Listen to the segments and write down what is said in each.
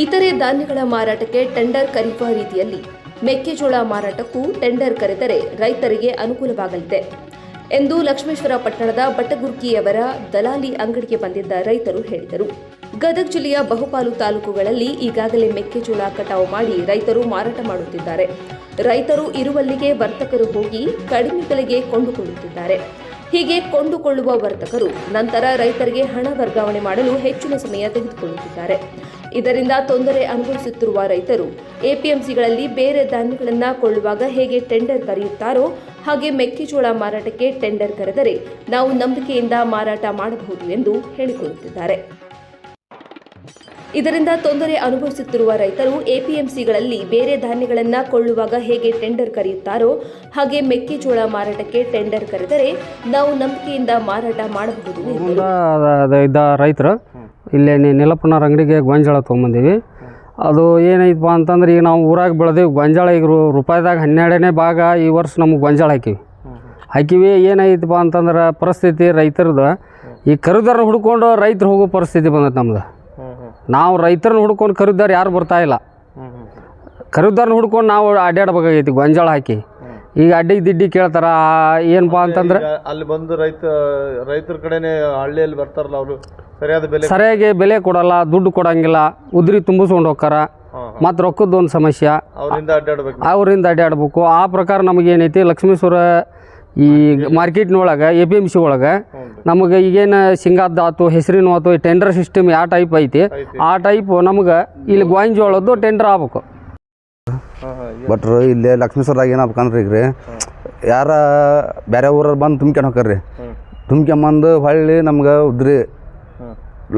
ಇತರೆ ಧಾನ್ಯಗಳ ಮಾರಾಟಕ್ಕೆ ಟೆಂಡರ್ ಕರೆಯುವ ರೀತಿಯಲ್ಲಿ ಮೆಕ್ಕೆಜೋಳ ಮಾರಾಟಕ್ಕೂ ಟೆಂಡರ್ ಕರೆದರೆ ರೈತರಿಗೆ ಅನುಕೂಲವಾಗಲಿದೆ ಎಂದು ಲಕ್ಷ್ಮೇಶ್ವರ ಪಟ್ಟಣದ ಬಟ್ಟಗುರ್ಕಿಯವರ ದಲಾಲಿ ಅಂಗಡಿಗೆ ಬಂದಿದ್ದ ರೈತರು ಹೇಳಿದರು. ಗದಗ ಜಿಲ್ಲೆಯ ಬಹುಪಾಲು ತಾಲೂಕುಗಳಲ್ಲಿ ಈಗಾಗಲೇ ಮೆಕ್ಕೆಜೋಳ ಕಟಾವು ಮಾಡಿ ರೈತರು ಮಾರಾಟ ಮಾಡುತ್ತಿದ್ದಾರೆ. ರೈತರು ಇರುವಲ್ಲಿಗೆ ವರ್ತಕರು ಹೋಗಿ ಕಡಿಮೆ ಬೆಲೆಗೆ ಕೊಂಡುಕೊಳ್ಳುತ್ತಿದ್ದಾರೆ. ಹೀಗೆ ಕೊಂಡುಕೊಳ್ಳುವ ವರ್ತಕರು ನಂತರ ರೈತರಿಗೆ ಹಣ ವರ್ಗಾವಣೆ ಮಾಡಲು ಹೆಚ್ಚಿನ ಸಮಯ ತೆಗೆದುಕೊಳ್ಳುತ್ತಿದ್ದಾರೆ. ಇದರಿಂದ ತೊಂದರೆ ಅನುಭವಿಸುತ್ತಿರುವ ರೈತರು ಎಪಿಎಂಸಿಗಳಲ್ಲಿ ಬೇರೆ ಧಾನ್ಯಗಳನ್ನು ಕೊಳ್ಳುವಾಗ ಹೇಗೆ ಟೆಂಡರ್ ಕರೆಯುತ್ತಾರೋ ಹಾಗೆ ಮೆಕ್ಕೆಜೋಳ ಮಾರಾಟಕ್ಕೆ ಟೆಂಡರ್ ಕರೆದರೆ ನಾವು ನಂಬಿಕೆಯಿಂದ ಮಾರಾಟ ಮಾಡಬಹುದು ಎಂದು ಹೇಳಿಕೊಳ್ಳುತ್ತಿದ್ದಾರೆ ಇದರಿಂದ ತೊಂದರೆ ಅನುಭವಿಸುತ್ತಿರುವ ರೈತರು ಎಪಿಎಂಸಿಗಳಲ್ಲಿ ಬೇರೆ ಧಾನ್ಯಗಳನ್ನು ಕೊಳ್ಳುವಾಗ ಹೇಗೆ ಟೆಂಡರ್ ಕರೆಯುತ್ತಾರೋ ಹಾಗೆ ಮೆಕ್ಕೆಜೋಳ ಮಾರಾಟಕ್ಕೆ ಟೆಂಡರ್ ಕರೆದರೆ ನಾವು ನಂಬಿಕೆಯಿಂದ ಮಾರಾಟ ಮಾಡಬಹುದು ರೈತರು, ಇಲ್ಲೇ ನೆಲಪುನರ್ ಅಂಗಡಿಗೆ ಗೊಂಜಾಳ ತೊಗೊಂಬಂದೀವಿ. ಅದು ಏನೈತಪ್ಪ ಅಂತಂದ್ರೆ ಈಗ ನಾವು ಊರಾಗ ಬೆಳೆದೀವಿ, ಗೊಂಜಾಳ ಈಗ ರೂಪಾಯಿದಾಗ ಹನ್ನೆರಡನೇ ಭಾಗ ಈ ವರ್ಷ ನಮ್ಗೆ ಗೊಂಜಾಳ ಹಾಕಿವಿ. ಹಾಕಿವಿ ಏನೈತಪ್ಪ ಅಂತಂದ್ರೆ ಪರಿಸ್ಥಿತಿ ರೈತರದ್ದು ಈ ಕರುದಾರ ಹುಡ್ಕೊಂಡು ರೈತರು ಹೋಗೋ ಪರಿಸ್ಥಿತಿ ಬಂದೈತೆ ನಮ್ದು. ನಾವು ರೈತರನ್ನ ಹುಡ್ಕೊಂಡು ಖರೀದಾರ ಯಾರು ಬರ್ತಾ ಇಲ್ಲ. ಖರೀದಾರನ್ನ ಹುಡ್ಕೊಂಡು ನಾವು ಅಡ್ಡಾಡ್ಬೇಕಾಗೈತಿ ಗೊಂಜಾಳ ಹಾಕಿ. ಈಗ ಅಡ್ಡಿ ದಿಡ್ಡಿ ಕೇಳ್ತಾರ ಏನಪ್ಪಾ ಅಂತಂದ್ರೆ ಅಲ್ಲಿ ಬಂದು ರೈತ ರೈತರ ಕಡೆನೆ ಹಳ್ಳಿಯಲ್ಲಿ ಬರ್ತಾರಲ್ಲ ಅವರು ಸರಿಯಾದ ಬೆಲೆ ಸರಿಯಾಗಿ ಬೆಲೆ ಕೊಡಲ್ಲ ದುಡ್ಡು ಕೊಡಂಗಿಲ್ಲ ಉದ್ರಿ ತುಂಬಿಸ್ಕೊಂಡು ಹೋಗ್ತಾರ ಮತ್ತು ರೊಕ್ಕದ ಒಂದು ಸಮಸ್ಯೆ. ಅವರಿಂದ ಅಡ್ಡಾಡ್ಬೇಕು ಅವರಿಂದ ಅಡ್ಡಾಡ್ಬೇಕು ಆ ಪ್ರಕಾರ ನಮಗೇನೈತಿ ಏನೈತಿ ಲಕ್ಷ್ಮೀಶ್ವರ ಈ ಮಾರ್ಕೆಟ್ನೊಳಗೆ ಎ ಪಿ ಎಂ ಸಿ ಒಳಗೆ ನಮಗೆ ಈಗೇನು ಶೇಂಗಾದ್ದು ಆತು ಹೆಸರಿನ ಆತು ಟೆಂಡರ್ ಸಿಸ್ಟಮ್ ಯಾವ ಟೈಪ್ ಐತಿ ಆ ಟೈಪ್ ನಮ್ಗೆ ಇಲ್ಲಿ ಗೋಂಜೋಳದ್ದು ಟೆಂಡರ್ ಆಗ್ಬೇಕು. ಬಟ್ರು ಇಲ್ಲಿ ಲಕ್ಷ್ಮೇಶ್ವರದಾಗ ಏನಾಗ್ಬೇಕಂದ್ರೆ ಈಗ ರೀ? ಯಾರ ಬೇರೆ ಊರವ್ರು ಬಂದು ತುಂಬ್ಕೊಂಡು ಹೋಗ್ರಿ ತುಂಬ್ಕೊಂಬಂದು ಹೊಳ್ಳಿ ನಮ್ಗೆ ಉದ್ರಿ.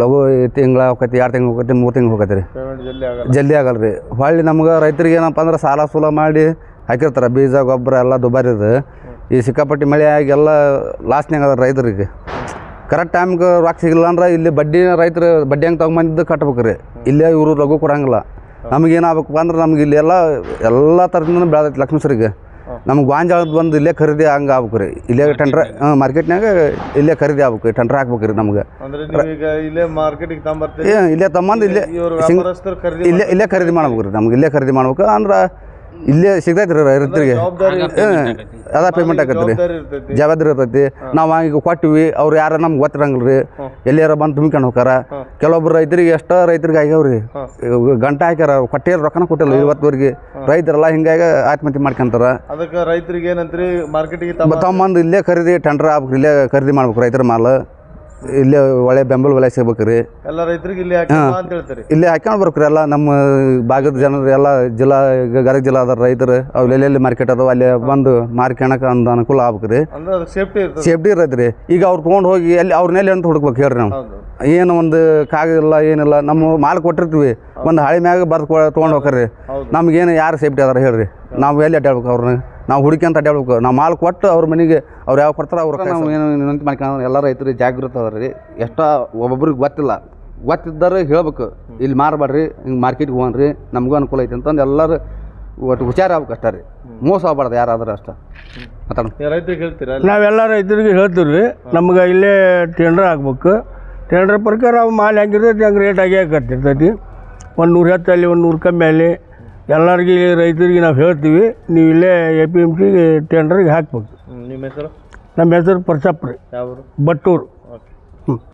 ಲಘು ತಿಂಗಳ ಹೋಗತಿ ಎರಡು ತಿಂಗ್ಳು ಹೋಗತಿ ಮೂರು ತಿಂಗ್ಳು ಹೋಗತಿ ರೀ. ಪೇಮೆಂಟ್ ಜಲ್ದಿ ಆಗಲ್ಲ. ಜಲ್ದಿ ಆಗಲ್ಲ ರೀ. ಹೊಳ್ಳಿ ನಮ್ಗೆ ರೈತರಿಗೆ ಏನಪ್ಪ ಅಂದ್ರೆ ಸಾಲ ಸೂಲ ಮಾಡಿ ಹಾಕಿರ್ತಾರೆ. ಬೀಜ ಗೊಬ್ಬರ ಎಲ್ಲ ದುಬಾರಿದು ಈ ಸಿಕ್ಕಾಪಟ್ಟಿ ಮಳೆ ಆಗಿ ಎಲ್ಲ ಲಾಸ್ನಾಗ ಅದ ರೈತರಿಗೆ. ಕರೆಕ್ಟ್ ಟೈಮ್ಗೆ ರೊಕ್ಕ ಸಿಗಲ್ಲ ಅಂದ್ರೆ ಇಲ್ಲಿ ಬಡ್ಡಿ ರೈತರು ಬಡ್ಡಿ ಹಂಗೆ ತೊಗೊಂಬಂದಿದ್ದು ಕಟ್ಬೇಕು ರೀ. ಇಲ್ಲೇ ಇವರು ಲಘು ಕೊಡಂಗಿಲ್ಲ. ನಮಗೇನಾಗಬೇಕಪ್ಪ ಅಂದ್ರೆ ನಮ್ಗೆ ಇಲ್ಲಿ ಎಲ್ಲ ಎಲ್ಲ ಥರದಿಂದ ಬೆಳೆದೈತಿ ಲಕ್ಷ್ಮೀಸರಿಗೆ ನಮ್ಗೆ ಗಾಂಜಾಳದ ಬಂದು ಇಲ್ಲೇ ಖರೀದಿ ಹಂಗೆ ಆಗ್ಬೇಕು ರೀ. ಇಲ್ಲೇ ಟೆಂಡ್ರ ಮಾರ್ಕೆಟ್ನಾಗ ಇಲ್ಲೇ ಖರೀದಿ ಆಗ್ಬೇಕು ರೀ ಟೆಂಡ್ರ್ ಹಾಕ್ಬೇಕು ರೀ ನಮ್ಗೆ. ಇಲ್ಲೇ ಮಾರ್ಕೆಟಿಗೆ ಇಲ್ಲೇ ತಮ್ಮಂದು ಇಲ್ಲೇ ಇಲ್ಲೇ ಇಲ್ಲೇ ಖರೀದಿ ಮಾಡ್ಬೇಕು ರೀ ನಮ್ಗೆ ಇಲ್ಲೇ ಖರೀದಿ ಮಾಡ್ಬೇಕು. ಅಂದ್ರೆ ಇಲ್ಲೇ ಸಿಗ್ತೈತೆ ರೀ ರೈತರಿಗೆ. ಅದ ಪೇಮೆಂಟ್ ಆಕತ್ರಿ ಜವಾಬ್ದಾರಿ ಇರ್ತೈತಿ. ಜವಾಬ್ದಾರಿ ಇರ್ತೈತಿ. ನಾವು ಈಗ ಕೊಟ್ಟಿವಿ ಅವ್ರು ಯಾರ ನಮ್ಗೆ ಗೊತ್ತಿರಂಗಿಲ್ಲ ರೀ ಎಲ್ಲಿಯಾರ ಬಂದು ತುಂಬ್ಕೊಂಡು ಹೋಗಾರ ಕೆಲವೊಬ್ರು ರೈತರಿಗೆ ಎಷ್ಟೋ ರೈತರಿಗೆ ಆಗ್ಯಾವ್ರಿ. ಗಂಟೆ ಹಾಕ್ಯಾರ ಕೊಟ್ಟಿಯಲ್ಲಿ ರೊಕ್ಕನ ಕೊಟ್ಟಿಲ್ಲ ಇವತ್ತುವರೆಗೆ. ರೈತರೆಲ್ಲ ಹಿಂಗಾಗಿ ಆತ್ಮಹತ್ಯೆ ಮಾಡ್ಕೊಂತಾರ. ಅದಕ್ಕೆ ರೈತರಿಗೆ ಏನಂತ್ರಿ ಮಾರ್ಕೆಟಿಗೆ ತಮ್ಮ ತಮ್ಮಂದು ಇಲ್ಲೇ ಖರೀದಿ ಟೆಂಡರ್ ಆಗ್ಬೇಕು ಇಲ್ಲೇ ಖರೀದಿ ಮಾಡ್ಬೇಕು ರೈತರ ಮಾಲ್. ಇಲ್ಲೇ ಒಳ್ಳೆ ಬೆಂಬಲ ಬೆಲೆ ಸಿಗ್ಬೇಕು ರೀ. ಎಲ್ಲ ರೈತರಿಗೆ ಇಲ್ಲಿ ಹಾಕಿ ಅಂತ ಹೇಳ್ತಾರೆ. ಇಲ್ಲೇ ಹಾಕ್ಕೊಂಡು ಬರ್ಬೇಕ್ರಿ ಎಲ್ಲ ನಮ್ಮ ಭಾಗದ ಜನರು ಎಲ್ಲ ಜಿಲ್ಲಾ ಗದಗ ಜಿಲ್ಲಾ ಜಿಲ್ಲಾದ ರೈತರು ಅವ್ರು ಎಲ್ಲೆಲ್ಲಿ ಮಾರ್ಕೆಟ್ ಅದಾವ ಅಲ್ಲಿ ಬಂದು ಮಾರ್ಕೊಳಕ್ಕೆ ಒಂದು ಅನುಕೂಲ ಆಗ್ಬೇಕು ರೀ. ಅಂದ್ರೆ ಅದಕ್ಕೆ ಸೇಫ್ಟಿ ಇರ್ತದೆ. ಸೇಫ್ಟಿ ಇರತ್ತೆ ರೀ. ಈಗ ಅವ್ರು ತೊಗೊಂಡು ಹೋಗಿ ಎಲ್ಲಿ ಅವ್ರನ್ನ ಎಲ್ಲಿ ಅಂತ ಹುಡುಕ್ಬೇಕು ಹೇಳ್ರಿ ನಾವು. ಹೌದು. ಏನು ಒಂದು ಕಾಗಿಲ್ಲ ಏನಿಲ್ಲ ನಮ್ಮ ಮಾಲ್ ಕೊಟ್ಟಿರ್ತೀವಿ. ಒಂದು ಹಳೆ ಮ್ಯಾಗ ಬರ್ದು ತೊಗೊಂಡು ಹೋಗ್ರಿ. ನಮ್ಗೆ ನಮ್ಗೇನು ಯಾರು ಸೇಫ್ಟಿ ಅದಾರ ಹೇಳ್ರಿ. ನಾವು ಎಲ್ಲಿ ಅಡ್ಡಾಡ್ಬೇಕು ಅವ್ರನ್ನ ನಾವು ಹುಡುಕ್ಯಂತ ಅಡ್ಡಾಡ್ಬೇಕು ನಾವು ಮಾಲು ಕೊಟ್ಟು ಅವ್ರ ಮನೆಗೆ ಅವ್ರು ಯಾವ ಕೊಡ್ತಾರೆ ಅವ್ರು ನಾವು ಏನು ವಿನಂತಿ ಮಾಡ್ಕೊಂಡು ಎಲ್ಲ ರೈತರು ಜಾಗೃತ ಅದ ರೀ ಎಷ್ಟೋ ಒಬ್ಬೊಬ್ರಿಗೆ ಗೊತ್ತಿಲ್ಲ. ಗೊತ್ತಿದ್ದಾರೆ ಹೇಳ್ಬೇಕು ಇಲ್ಲಿ ಮಾರಬೇಡ್ರಿ ಹಿಂಗೆ ಮಾರ್ಕೆಟ್ಗೆ ಹೋಗ್ರಿ ನಮಗೂ ಅನುಕೂಲ ಐತೆ ಅಂತಂದು ಎಲ್ಲರೂ ಒಟ್ಟು ಹುಷಾರ ಆಗ್ಬೇಕು ಅಷ್ಟೇ ರೀ. ಮೋಸ ಆಗ್ಬಾರ್ದು ಯಾರಾದ್ರೂ ಅಷ್ಟೇ. ರೈತರಿಗೆ ಹೇಳ್ತೀರಾ? ನಾವೆಲ್ಲ ರೈತರಿಗೆ ಹೇಳ್ತೀವಿ ರೀ ನಮ್ಗೆ ಇಲ್ಲೇ ಟೆಂಡ್ರ್ ಆಗ್ಬೇಕು. ಟೆಂಡ್ರ್ ಪ್ರಕಾರ ಅವು ಮಾಲ್ ಹೆಂಗಿರ್ತೈತಿ ಹಂಗೆ ರೇಟ್ ಆಗಿ ಹಾಕತ್ತಿರ್ತೈತಿ. ಒಂದು ನೂರು ಹತ್ತಲ್ಲಿ ಒಂದು ನೂರು ಕಮ್ಮಿ ಅಲ್ಲಿ. ಎಲ್ಲರಿಗೆ ರೈತರಿಗೆ ನಾವು ಹೇಳ್ತೀವಿ ನೀವು ಇಲ್ಲೇ ಎ ಪಿ ಎಂ ಸಿ ಟೆಂಡರ್ಗೆ ಹಾಕ್ಬೇಕು. ನಿಮ್ಮ ಹೆಸರು? ನಮ್ಮ ಹೆಸರು ಪ್ರಸಪ್ ರೀ. ಯಾವ ಊರು ಬಟ್ಟೂರು. ಓಕೆ. ಹ್ಞೂ